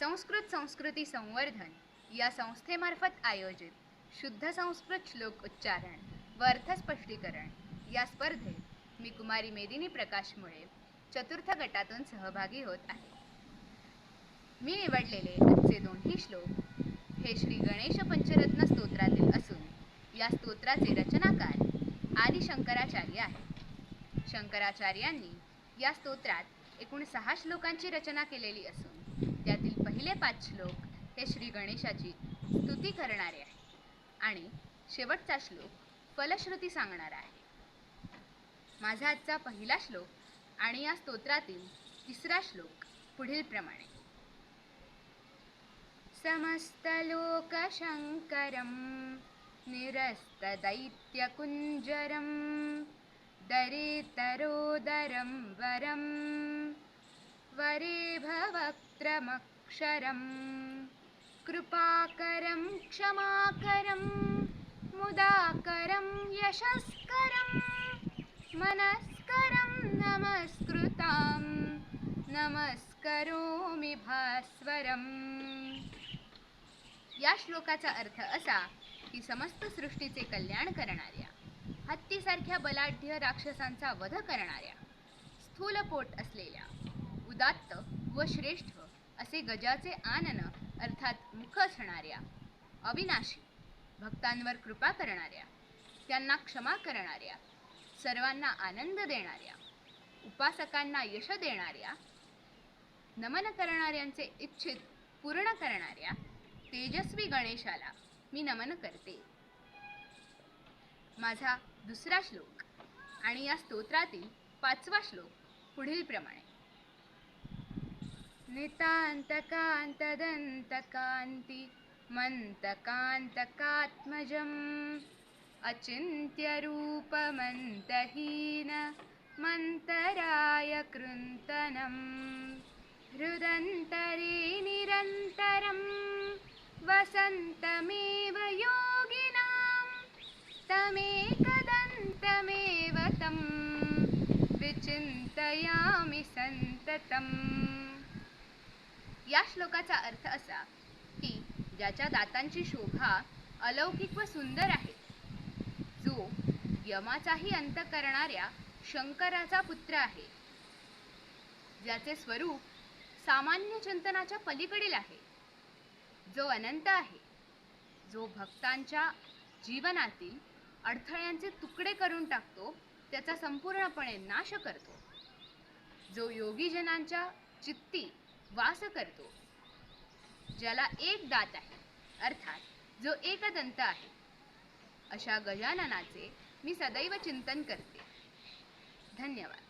संस्कृत संस्कृती संवर्धन या संस्थेमार्फत आयोजित शुद्ध संस्कृत श्लोक उच्चारण व अर्थस्पष्टीकरण या स्पर्धेत मी कुमारी मेदिनी प्रकाश मुळे चतुर्थ गटातून सहभागी होत आहे. मी निवडलेले आजचे दोन्ही श्लोक हे श्री गणेश पंचरत्न स्तोत्रातील असून या स्तोत्राचे रचनाकार आदि शंकराचार्य आहेत. शंकराचार्यांनी या स्तोत्रात एकूण सहा श्लोकांची रचना केलेली असून त्यातील पहिले पाच श्लोक हे श्री गणेशाची स्तुती करणारे आहे आणि शेवटचा श्लोक फलश्रुती सांगणारा आहे. माझा आजचा पहिला श्लोक आणि या स्तोत्रातील तिसरा श्लोक पुढील प्रमाणे. समस्तलोकशङ्करं निरस्तदैत्यकुञ्जरं दरितरोदरं वरं क्षरं कृपाकरं क्षमाकरं मुदाकरं यशस्करं मनस्करं नमस्कृतां नमस्करोमि भास्वरम्। या श्लोकाचा अर्थ असा की समस्त सृष्टीचे कल्याण करणाऱ्या हत्तीसारख्या बलाढ्य राक्षसांचा वध करणाऱ्या स्थूलपोट असलेल्या उदात्त व श्रेष्ठ असे गजाचे आनन अर्थात मुख असणाऱ्या अविनाशी भक्तांवर कृपा करणाऱ्या त्यांना क्षमा करणाऱ्या सर्वांना आनंद देणाऱ्या उपासकांना यश देणाऱ्या नमन करणाऱ्यांचे इच्छित पूर्ण करणाऱ्या तेजस्वी गणेशाला मी नमन करते. माझा दुसरा श्लोक आणि या स्तोत्रातील पाचवा श्लोक पुढील प्रमाणे नितान्तकान्तदन्तकान्ति मन्तकान्तकात्मजम् अचिन्त्यरूपमन्तहीन मन्तराय कृन्तनम् हृदन्तरे निरन्तरं वसन्तमेव योगिनां तमेकदन्तमेव तं विचिन्तयामि सन्ततम् या श्लोकाचा अर्थ असा की ज्याच्या दातांची शोभा अलौकिक व सुंदर आहे. जो यमाचाही अंत करणाऱ्या शंकराचा पुत्र आहे. ज्याचे स्वरूप सामान्य चिंतनाच्या पलीकडील आहे. जो अनंत आहे. जो भक्तांच्या जीवनातील अडथळ्यांचे तुकडे करून टाकतो त्याचा संपूर्णपणे नाश करतो. जो योगीजनांच्या चित्ती वास करतो. ज्याला एक दात आहे अर्थात जो एकदंत आहे. अशा गजाननाचे मी सदैव चिंतन करते. धन्यवाद.